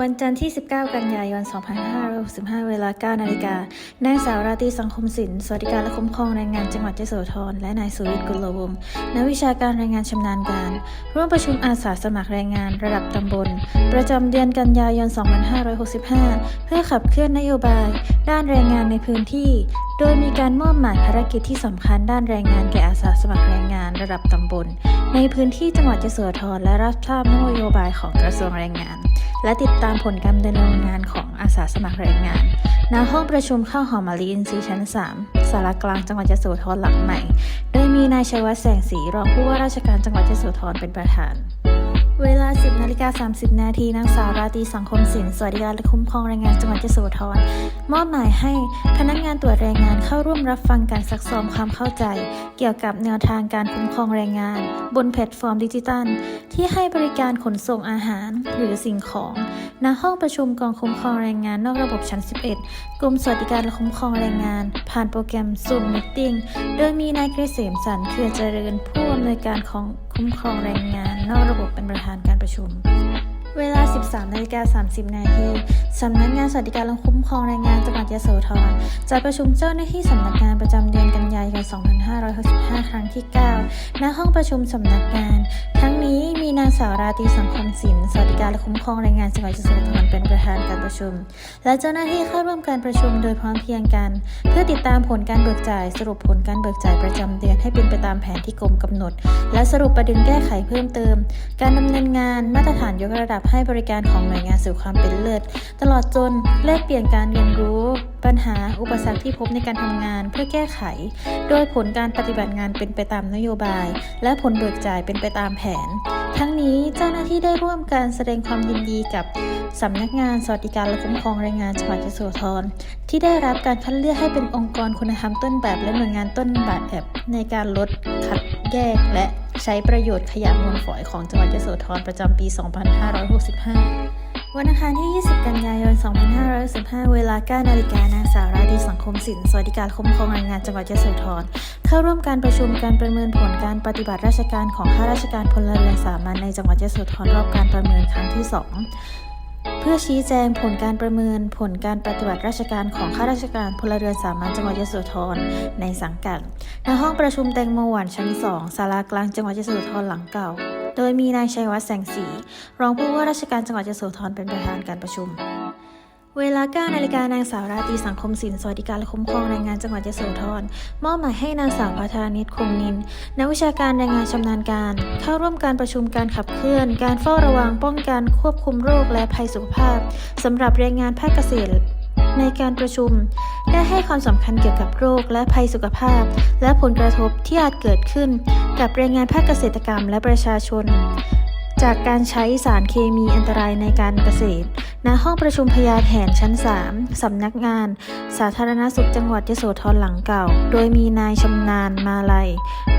วันจันทร์ที่ 19 กันยายน 2565 เวลา 9 นาฬิกา นางสาวราตรีสังคมศิลป์ สวัสดิการและคุ้มครองแรงงานจังหวัดยโสธร และนายสุวิทย์กุลวงศ์นักวิชาการแรงงานชำนาญการ ร่วมประชุมอาสาสมัครแรงงานระดับตำบล ประจำเดือนกันยายน 2565 เพื่อขับเคลื่อนนโยบาย ด้านแรงงานในพื้นที่ โดยมีการมอบหมายภารกิจที่สำคัญด้านแรงงานแก่อาสาสมัครแรงงานระดับตำบล ในพื้นที่จังหวัดยโสธรและรับทราบนโยบายของกระทรวงแรงงาน และติดตามผลการดำเนินงานของอาสาสมัครแรงงานณห้องประชุมข้าวหอมมะลิอินทรีย์ชั้น 3 สารกลางจังหวัดยโสธรหลังใหม่ โดยมีนายชัยวัฒน์แสงสีรองผู้ว่าราชการจังหวัดยโสธรเป็นประธานเวลา 10นาฬิกา30 นาทีนางสาวราตรีสังคมศิลป์สวัสดิการและคุ้มครองแรงงานจังหวัดยโสธรมอบหมายให้พนักงานตรวจแรงงานเข้าร่วมรับฟังการซักซ้อมความเข้าใจ เกี่ยวกับแนวทางการคุ้มครองแรงงาน บนแพลตฟอร์มดิจิตัล ที่ให้บริการขนส่งอาหารหรือสิ่งของ ณ ห้องประชุมกองคุ้มครองแรงงานนอกระบบชั้น 11 กรมสวัสดิการและคุ้มครองแรงงาน ผ่านโปรแกรม Zoom Meeting โดยมีนายเกษมสันเขื่อเจริญผู้อำนวยการของคุ้มครองแรงงาน นอกระบบเป็นประธานการ 13นาฬิกา30 นาทีสำนักงานสวัสดิการและคุ้มครองแรงงานจังหวัดยโสธรจัดประชุมเจ้าหน้าที่สำนักงานประจำเดือนกันยายน 2565 ครั้งที่ 9 ณ ห้องประชุมสำนักงานทั้ง นี้มีนางสาวราตรีสังคมศิลป์สวัสดิการและคุ้มครองแรงงานจังหวัดยโสธรเป็นประธานการประชุม และเจ้าหน้าที่เข้าร่วมการประชุมโดยพร้อมเพียงกัน เพื่อติดตามผลการเบิกจ่าย สรุปผลการเบิกจ่ายประจำเดือนให้เป็นไปตามแผนที่กรมกำหนด และสรุปประเด็นแก้ไขเพิ่มเติม การดำเนินงานมาตรฐานยกระดับให้บริการของหน่วยงานสู่ความเป็นเลิศตลอดจนแลกเปลี่ยนการเรียนรู้ ปัญหาอุปสรรคที่พบในการทำงานเพื่อแก้ไข โดยผลการปฏิบัติงานเป็นไปตามนโยบาย และผลเบิกจ่ายเป็นไปตามแผน ทั้งนี้เจ้าหน้าที่ได้ร่วมการแสดงความยินดีกับสำนักงานสวัสดิการและคุ้มครองแรงงานจังหวัดยโสธรที่ได้รับการคัดเลือกให้เป็นองค์กรคุณธรรมต้นแบบและหน่วยงานต้นแบบแอบในการลดคัดแยกและใช้ประโยชน์ขยะมูลฝอยของจังหวัดยโสธรประจำปี 2565 วันอังคารที่ 20 กันยายน 2515 เวลา 9 นาฬิกานางสาวราตรีสังคมศิลป์สวัสดิการคุ้มครองแรงงานจังหวัดยโสธรเข้าร่วมการประชุมการประเมินผลการปฏิบัติราชการของข้าราชการพลเรือนสามัญในจังหวัดยโสธรรอบการประเมินครั้งที่ 2เพื่อชี้แจงผลการประเมินผลการปฏิบัติราชการของข้าราชการพลเรือนสามัญจังหวัดยโสธรในสังกัดณห้องประชุมแตงโมหวานชั้น 2 ศาลากลางจังหวัดยโสธรหลังเก่า โดยมีนายชัยวัฒน์แสงสี รองผู้ว่าราชการจังหวัดยโสธรเป็นประธานการประชุม เวลา9นาฬิกานางสาวราตรีสังคมศิลป์สวัสดิการและคุ้มครองแรงงานจังหวัดยโสธรมอบหมายให้นางสาวพัฒนิตคงนินนักวิชาการแรงงานชำนาญการ เข้าร่วมการประชุมการขับเคลื่อน การเฝ้าระวังป้องกันควบคุมโรคและภัยสุขภาพสำหรับแรงงานภาคเกษตร ในการประชุม ได้ให้ความสำคัญเกี่ยวกับโรคและภัยสุขภาพ และผลกระทบที่อาจเกิดขึ้น กับแรงงานภาคเกษตรกรรมและประชาชน จากการใช้สารเคมีอันตรายในการเกษตร ณ ห้องประชุมพญาแถนชั้น 3 สำนักงาน สาธารณสุขจังหวัดยโสธรหลังเก่า โดยมีนายชำนาญมาลัย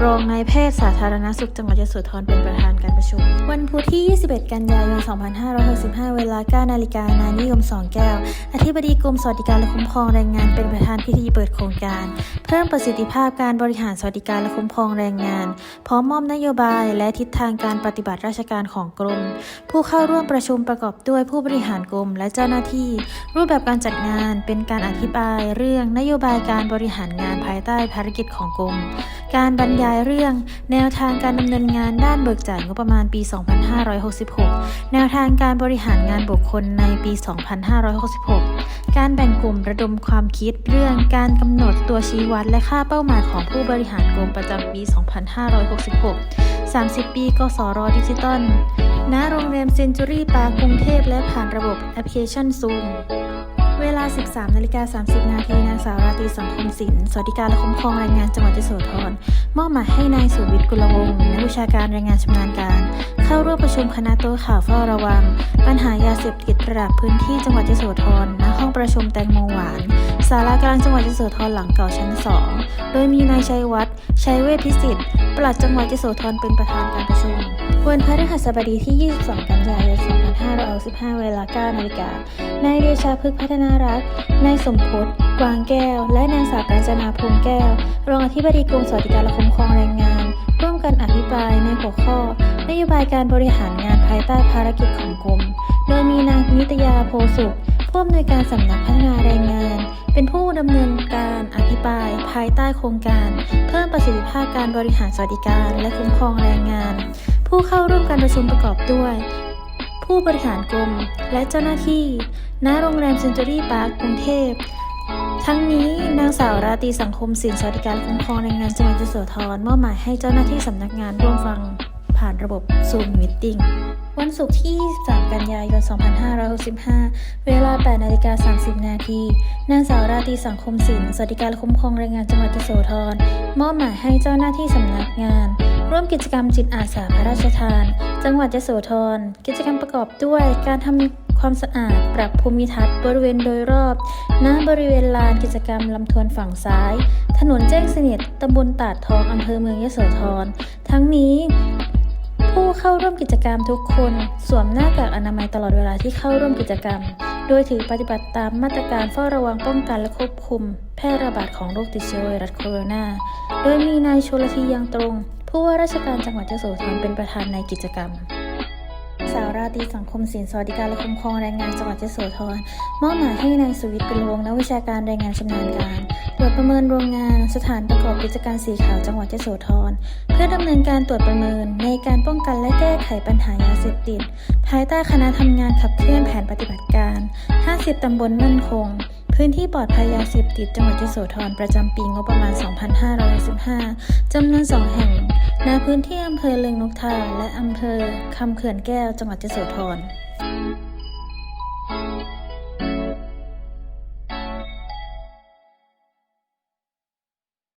รองนายแพทย์สาธารณสุขจังหวัดยโสธรเป็นประธานการประชุม วันพุธที่ 21 กันยายน 2565 เวลา 9 นาฬิกานานิยมสองแก้ว อธิบดีกรมสวัสดิการและคุ้มครองแรงงานเป็นประธานพิธีเปิดโครงการ เพิ่มประสิทธิภาพการบริหารสวัสดิการและคุ้มครองแรงงาน พร้อมมอบนโยบายและทิศทางการปฏิบัติราชการของกรม ผู้เข้าร่วมประชุมประกอบด้วยผู้บริหารกรมและเจ้าหน้าที่ รูปแบบการจัดงานเป็นการอธิบายเรื่องนโยบายการบริหารงานภายใต้ภารกิจของกรม การบรรยายเรื่องแนวทางการดำเนินงานด้านเบิกจ่ายงบประมาณปี 2566 แนวทางการบริหารงานบุคคลในปี 2566 การแบ่งกลุ่มระดมความคิดเรื่องการกำหนดตัวชี้วัดและค่าเป้าหมายของผู้บริหารกรมประจำปี 2566 30 ปีกสรดิจิตอลณโรงแรมเซนจูรี่ปาร์คกรุงเทพและผ่านระบบแอปพลิเคชันซูม เวลา 13นาฬิกา30 นาทีนางสาวราตรีสังคมศิลป์สวัสดิการและคุ้มครองแรงงานจังหวัดยโสธรมอบหมายให้นายสุวิทย์กุลวงศ์นักวิชาการแรงงานชำนาญการ เข้าร่วมประชุมคณะโต๊ะข่าวเฝ้าระวัง ปัญหายาเสพติดระดับพื้นที่จังหวัดยโสธรณห้องประชุมแตงโมหวานศาลากลางจังหวัดยโสธรหลังเก่าชั้น 2 โดยมีนายชัยวัฒน์ชัยเวชพิสิทธิ์ปลัดจังหวัดยโสธรเป็นประธานการประชุม วันพฤหัสบดีที่ 22 กันยายน 2565 เวลา 9 นาฬิกา นายเดชาพฤกษ์พัฒนารักษ์นายสมพศกวางแก้ว และนางสาวกาญจนาพงแก้ว รองอธิบดีกรมสวัสดิการและคุ้มครองแรงงาน ร่วมกันอภิปรายในหัวข้อ นโยบายการบริหารงานภายใต้ภารกิจของกรม โดยมีนางนิตยาโพสุขผู้อำนวยการสำนักพัฒนาแรงงาน เป็นผู้ดำเนินการอภิปราย ภายใต้โครงการ เพิ่มประสิทธิภาพการบริหารสวัสดิการ และคุ้มครองแรงงาน ผู้เข้าร่วมการประชุมประกอบด้วย ผู้บริหารกรม และเจ้าหน้าที่ ณ โรงแรมเซนจูรี่พาร์คกรุงเทพ ทั้งนี้นางสาวราตรีสังคมสินสวัสดิการคุ้มครองแรงงานจังหวัดยโสธรมอบหมายให้เจ้าหน้าที่สำนักงานร่วมฟังผ่านระบบซูมมิทติ้ง วันศุกร์ที่ 23 กันยายน 2565 เวลา 8 นาฬิกา 30 นาที นางสาวราตรีสังคมสินสวัสดิการคุ้มครองแรงงานจังหวัดยโสธรมอบหมายให้เจ้าหน้าที่สำนักงาน ร่วมกิจกรรมจิตอาสาพระราชทาน จังหวัดยโสธร กิจกรรมประกอบด้วยการทำความสะอาด ปรับภูมิทัศน์บริเวณโดยรอบ ณ บริเวณลานกิจกรรมลำธวนฝั่งซ้าย ถนนแจ้งสนิทตำบลตาดทองอำเภอเมืองยโสธร ทั้งนี้ ผู้เข้าร่วมกิจกรรมทุกคน สวมหน้ากากอนามัยตลอดเวลาที่เข้าร่วมกิจกรรม โดยถือปฏิบัติตามมาตรการเฝ้าระวังป้องกันและควบคุม แพร่ระบาดของโรคติดเชื้อไวรัสโคโรนา โดยมีนายชลธียังตรง ผู้ว่าราชการจังหวัดยโสธรเป็นประธานในกิจกรรมสาวราตรีสังคมสินสวัสดิการและคุ้มครองแรงงานจังหวัดยโสธรมอบหมายให้นายสุวิทย์เป็นวงนักวิชาการแรงงานชำนาญการ รวจประเมินโรงงานสถานประกอบกิจการสีขาวจังหวัดยโสธร เพื่อดำเนินการตรวจประเมินในการป้องกันและแก้ไขปัญหายาเสพติด ภายใต้คณะทำงานขับเคลื่อนแผนปฏิบัติการ 50 ตำบลมั่นคง พื้นที่ปลอดภัยยาเสพติดจังหวัดยโสธรประจำปีงบประมาณ 2515จำนวน 2 แห่งณพื้นที่อำเภอเลืองนกทาและอำเภอคำเขื่อนแก้วจังหวัดยโสธร